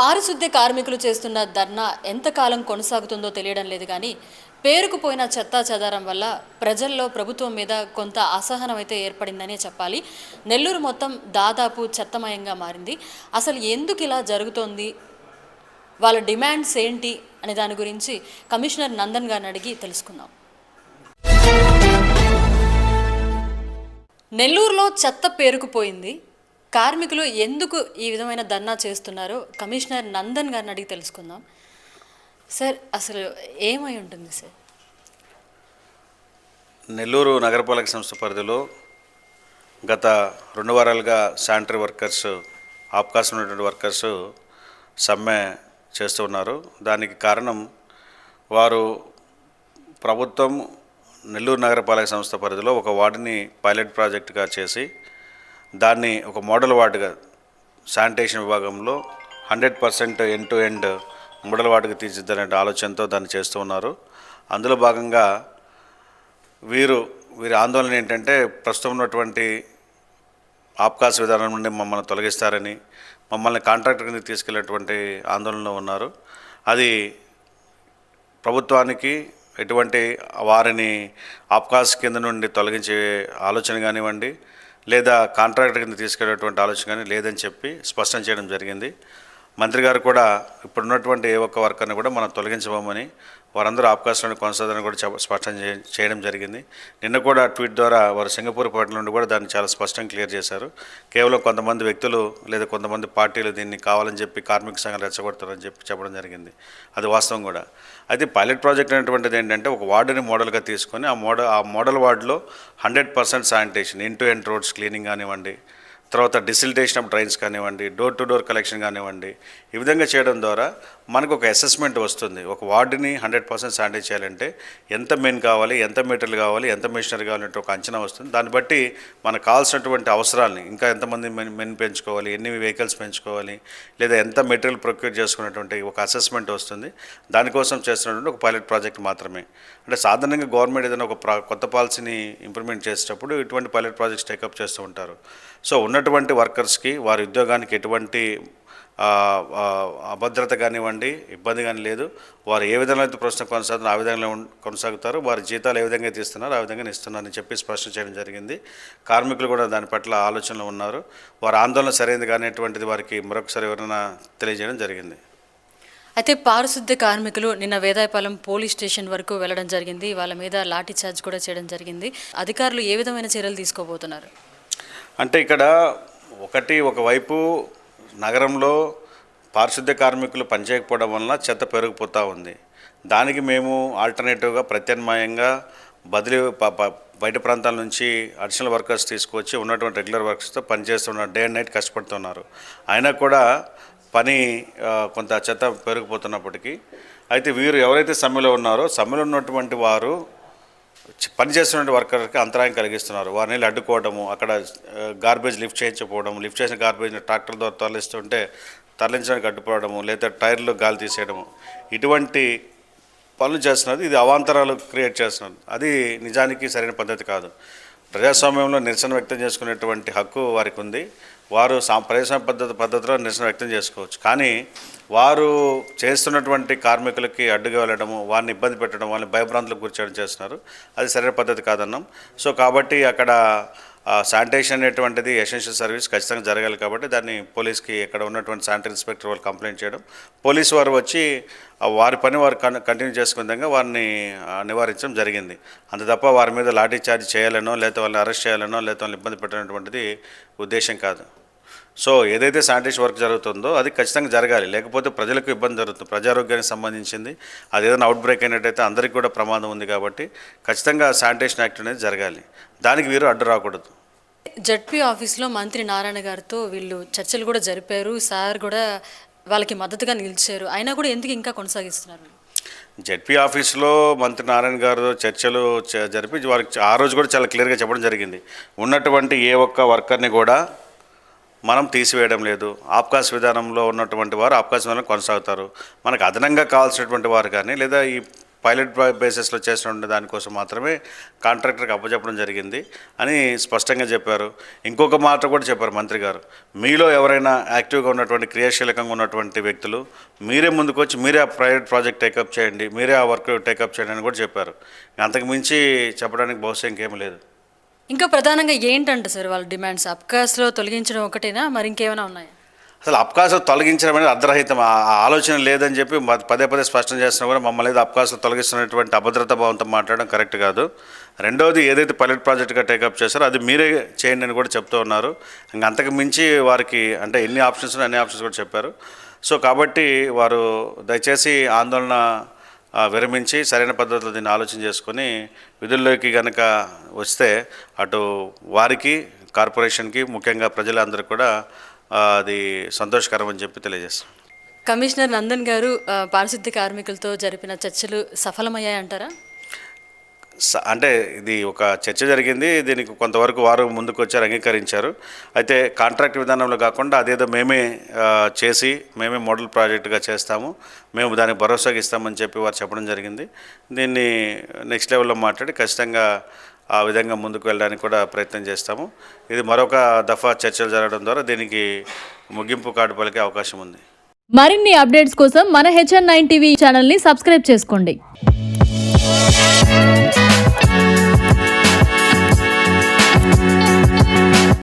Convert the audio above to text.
పారిశుద్ధ్య కార్మికులు చేస్తున్న ధర్నా ఎంతకాలం కొనసాగుతుందో తెలియడం లేదు కానీ పేరుకుపోయిన చెత్తా చెదారం వల్ల ప్రజల్లో ప్రభుత్వం మీద కొంత అసహనం అయితే ఏర్పడిందనే చెప్పాలి. నెల్లూరు మొత్తం దాదాపు చెత్తమయంగా మారింది. అసలు ఎందుకు ఇలా జరుగుతోంది? వాళ్ళ డిమాండ్స్ ఏంటి? అనే దాని గురించి కమిషనర్ నందన్ గారిని అడిగి తెలుసుకుందాం. నెల్లూరులో చెత్త పేరుకుపోయింది కార్మికులు ఎందుకు ఈ విధమైన ధర్నా చేస్తున్నారో కమిషనర్ నందన్ గారిని అడిగి తెలుసుకుందాం. సార్ అసలు ఏమై ఉంటుంది సార్? నెల్లూరు నగరపాలక సంస్థ పరిధిలో గత రెండు వారాలుగా శానిటరీ వర్కర్స్ అవకాశం ఉన్నటువంటి వర్కర్స్ సమ్మె చేస్తూ ఉన్నారు. దానికి కారణం వారు ప్రభుత్వం నెల్లూరు నగరపాలక సంస్థ పరిధిలో ఒక వార్డుని పైలట్ ప్రాజెక్టుగా చేసి దాన్ని ఒక మోడల్ వార్డుగా శానిటేషన్ విభాగంలో hundred percent end to end model వార్డుగా తీర్చిద్దనే ఆలోచనతో దాన్ని చేస్తూ ఉన్నారు. అందులో భాగంగా వీరు వీరి ఆందోళన ఏంటంటే ప్రస్తుతం ఉన్నటువంటి ఆప్కాస్ విధానం నుండి మమ్మల్ని తొలగిస్తారని మమ్మల్ని కాంట్రాక్టర్ కింద తీసుకెళ్ళేటువంటి ఆందోళనలో ఉన్నారు. అది ప్రభుత్వానికి ఎటువంటి వారిని ఆప్కాస్ కింద నుండి తొలగించే ఆలోచన కానివ్వండి లేదా కాంట్రాక్టర్ కింద తీసుకెళ్ళేటువంటి ఆలోచన కానీ లేదని చెప్పి స్పష్టం చేయడం జరిగింది. మంత్రి గారు కూడా ఇప్పుడున్నటువంటి ఏ ఒక్క వర్కర్ని కూడా మనం తొలగించబోమని వారందరూ అవకాశాలను కొనసాగాలని కూడా స్పష్టం చేయడం జరిగింది. నిన్న కూడా ట్వీట్ ద్వారా వారు సింగపూర్ పార్టీ నుండి కూడా దాన్ని చాలా స్పష్టంగా క్లియర్ చేశారు. కేవలం కొంతమంది వ్యక్తులు లేదా కొంతమంది పార్టీలు దీన్ని కావాలని చెప్పి కార్మిక సంఘాలు రెచ్చగొడతారని చెప్పి చెప్పడం జరిగింది. అది వాస్తవం కూడా. అయితే పైలట్ ప్రాజెక్ట్ అనేటువంటిది ఏంటంటే ఒక వార్డుని మోడల్గా తీసుకొని ఆ మోడల్ ఆ మోడల్ వార్డులో hundred percent sanitation in to end roads cleaning కానివ్వండి తర్వాత డిసిల్టేషన్ ఆఫ్ డ్రైన్స్ కానివ్వండి డోర్ టు డోర్ కలెక్షన్ కానివ్వండి ఈ విధంగా చేయడం ద్వారా మనకు ఒక అసెస్మెంట్ వస్తుంది. ఒక వార్డుని హండ్రెడ్ పర్సెంట్ శానిటైజ్ చేయాలంటే ఎంత మెయిన్ కావాలి ఎంత మెటీరియల్ కావాలి ఎంత మెషినరీ కావాలంటే ఒక అంచనా వస్తుంది. దాన్ని బట్టి మనకు కావాల్సినటువంటి అవసరాలని ఇంకా ఎంతమంది మెన్ మెన్ పెంచుకోవాలి ఎన్ని వెహికల్స్ పెంచుకోవాలి లేదా ఎంత మెటీరియల్ ప్రొక్యూర్ చేసుకున్నటువంటి ఒక అసెస్మెంట్ వస్తుంది. దానికోసం చేస్తున్నటువంటి ఒక పైలట్ ప్రాజెక్ట్ మాత్రమే. అంటే సాధారణంగా గవర్నమెంట్ ఏదైనా ఒక ప్రా కొత్త పాలసీని ఇంప్లిమెంట్ చేసేటప్పుడు ఇటువంటి పైలట్ ప్రాజెక్ట్స్ టేకప్ చేస్తూ ఉంటారు. సో ఉన్న ఉన్నటువంటి వర్కర్స్కి వారి ఉద్యోగానికి ఎటువంటి అభద్రత కానివ్వండి ఇబ్బంది కానీ లేదు. వారు ఏ విధంగా అయితే ప్రశ్న కొనసాగుతున్నారు ఆ విధంగా కొనసాగుతారు. వారి జీతాలు ఏ విధంగా అయితే ఇస్తున్నారు ఆ విధంగా ఇస్తున్నారని చెప్పి స్పష్టం చేయడం జరిగింది. కార్మికులు కూడా దాని పట్ల ఆలోచనలో ఉన్నారు. వారి ఆందోళన సరైనది కానిటువంటిది వారికి మరొకసారి ఎవరైనా తెలియజేయడం జరిగింది. అయితే పారిశుద్ధ్య కార్మికులు నిన్న వేదాయపాలెం పోలీస్ స్టేషన్ వరకు వెళ్ళడం జరిగింది. వాళ్ళ మీద లాఠీ చార్జ్ కూడా చేయడం జరిగింది. అధికారులు ఏ విధమైన చర్యలు తీసుకోబోతున్నారు? అంటే ఇక్కడ ఒకటి ఒకవైపు నగరంలో పారిశుద్ధ్య కార్మికులు పనిచేయకపోవడం వలన చెత్త పెరిగిపోతూ ఉంది. దానికి మేము ఆల్టర్నేటివ్గా ప్రత్యామ్నాయంగా బదిలీ బయట ప్రాంతాల నుంచి అడిషనల్ వర్కర్స్ తీసుకొచ్చి ఉన్నటువంటి రెగ్యులర్ వర్కర్స్తో పనిచేస్తున్నారు డే అండ్ నైట్ కష్టపడుతున్నారు. అయినా కూడా పని కొంత చెత్త పెరిగిపోతున్నప్పటికీ అయితే వీరు ఎవరైతే సమ్మెలో ఉన్నారో సమ్మెలో ఉన్నటువంటి వారు పనిచేస్తున్న వర్కర్కి అంతరాయం కలిగిస్తున్నారు. వారిని అడ్డుకోవడము అక్కడ గార్బేజ్ లిఫ్ట్ చేయించకపోవడం లిఫ్ట్ చేసిన గార్బేజ్ని ట్రాక్టర్ ద్వారా తరలిస్తుంటే తరలించడానికి అడ్డుపడము లేదా టైర్లు గాలి తీసేయడము. ఇటువంటి పనులు చేస్తున్నది ఇది అవాంతరాలు క్రియేట్ చేస్తున్నది. అది నిజానికి సరైన పద్ధతి కాదు. ప్రజాస్వామ్యంలో నిరసన వ్యక్తం చేసుకునేటువంటి హక్కు వారికి ఉంది వారు సా ప్రజాస్వామ్య పద్ధతి పద్ధతిలో నిరసన వ్యక్తం చేసుకోవచ్చు. కానీ వారు చేస్తున్నటువంటి కార్మికులకి అడ్డుగా వెళ్ళడము వారిని ఇబ్బంది పెట్టడం వాళ్ళని భయభ్రాంతులకు గురిచేయడం చేస్తున్నారు. అది సరైన పద్ధతి కాదన్నాం. సో కాబట్టి అక్కడ శానిటేషన్ అనేటువంటిది ఎసెన్షియల్ సర్వీస్ ఖచ్చితంగా జరగాలి కాబట్టి దాన్ని పోలీస్కి ఇక్కడ ఉన్నటువంటి శానిటరీ ఇన్స్పెక్టర్ వాళ్ళు కంప్లైంట్ చేయడం. పోలీసు వారు వచ్చి వారి పని వారు కన్- కంటిన్యూ చేసుకునే విధంగా వారిని నివారించడం జరిగింది. అంత తప్ప వారి మీద లాఠీ చార్జ్ చేయాలనో లేకపోతే వాళ్ళని అరెస్ట్ చేయాలనో లేకపోతే వాళ్ళని ఇబ్బంది పెట్టినటువంటిది ఉద్దేశం కాదు. సో ఏదైతే శానిటేషన్ వర్క్ జరుగుతుందో అది ఖచ్చితంగా జరగాలి. లేకపోతే ప్రజలకు ఇబ్బంది జరుగుతుంది. ప్రజారోగ్యానికి సంబంధించింది. అది ఏదైనా అవుట్ బ్రేక్ అయినట్టయితే అందరికీ కూడా ప్రమాదం ఉంది కాబట్టి ఖచ్చితంగా శానిటేషన్ యాక్ట్ అనేది జరగాలి. దానికి వీరు అడ్డు రాకూడదు. జడ్పీ ఆఫీస్లో మంత్రి నారాయణ గారితో వీళ్ళు చర్చలు కూడా జరిపారు. సార్ కూడా వాళ్ళకి మద్దతుగా నిలిచారు. అయినా కూడా ఎందుకు ఇంకా కొనసాగిస్తున్నారు? జడ్పీ ఆఫీస్లో మంత్రి నారాయణ గారు చర్చలు జరిపి వారికి ఆ రోజు కూడా చాలా క్లియర్గా చెప్పడం జరిగింది. ఉన్నటువంటి ఏ ఒక్క వర్కర్ని కూడా మనం తీసివేయడం లేదు. ఆప్కాస్ విధానంలో ఉన్నటువంటి వారు ఆప్కాస్ విధానం కొనసాగుతారు. మనకు అదనంగా కావాల్సినటువంటి వారు కానీ లేదా ఈ పైలట్ బేసిస్లో చేసిన దానికోసం మాత్రమే కాంట్రాక్టర్కి అప్పచెప్పడం జరిగింది అని స్పష్టంగా చెప్పారు. ఇంకొక మాట కూడా చెప్పారు మంత్రి గారు. మీలో ఎవరైనా యాక్టివ్గా ఉన్నటువంటి క్రియాశీలకంగా ఉన్నటువంటి వ్యక్తులు మీరే ముందుకొచ్చి మీరే ఆ ప్రైవేట్ ప్రాజెక్ట్ టేకప్ చేయండి మీరే ఆ వర్క్ టేకప్ చేయండి అని కూడా చెప్పారు. అంతకు మించి చెప్పడానికి బహుశా ఇంకేం లేదు. ఇంకా ప్రధానంగా ఏంటంట సార్ వాళ్ళ డిమాండ్స్? అబ్కాస్లో తొలగించడం ఒకటేనా? మరి ఇంకేమైనా ఉన్నాయా? అసలు అబ్కాసులు తొలగించడం అనేది అర్ధరహితం. ఆ ఆలోచన లేదని చెప్పి మ- పదే పదే స్పష్టం చేస్తున్నా కూడా మమ్మల్ని ఏదో అబ్కాసులు తొలగిస్తున్నటువంటి అభద్రతా భావంతో మాట్లాడడం కరెక్ట్ కాదు. రెండవది ఏదైతే పైలట్ ప్రాజెక్ట్గా టేకప్ చేస్తారో అది మీరే చేయండి అని కూడా చెప్తూ ఉన్నారు. ఇంకా అంతకు మించి వారికి అంటే ఎన్ని ఆప్షన్స్ అన్ని ఆప్షన్స్ కూడా చెప్పారు. సో కాబట్టి వారు దయచేసి ఆందోళన విరమించి సరైన పద్ధతిలో దీన్ని ఆలోచన చేసుకొని విధుల్లోకి కనుక వస్తే అటు వారికి కార్పొరేషన్కి ముఖ్యంగా ప్రజలందరూ కూడా అది సంతోషకరం అని చెప్పి తెలియజేస్తాం. కమిషనర్ నందన్ గారు ఆ, పారిశుద్ధ్య కార్మికులతో జరిపిన చర్చలు సఫలమయ్యాయంటారా అంటే ఇది ఒక చర్చ జరిగింది. దీనికి కొంతవరకు వారు ముందుకు వచ్చారు అంగీకరించారు. అయితే కాంట్రాక్ట్ విధానంలో కాకుండా అదేదో మేమే చేసి మేమే మోడల్ ప్రాజెక్టుగా చేస్తాము. మేము దానికి భరోసాగా ఇస్తామని చెప్పి వారు చెప్పడం జరిగింది. దీన్ని నెక్స్ట్ లెవెల్లో మాట్లాడి ఖచ్చితంగా ఆ విధంగా ముందుకు వెళ్ళడానికి కూడా ప్రయత్నం చేస్తాము. ఇది మరొక దఫా చర్చలు జరగడం ద్వారా దీనికి ముగింపు కార్డు పలికే అవకాశం ఉంది. మరిన్ని అప్డేట్స్ కోసం మన హెచ్ఎన్ నైన్ టీవీ ఛానల్ని సబ్స్క్రైబ్ చేసుకోండి.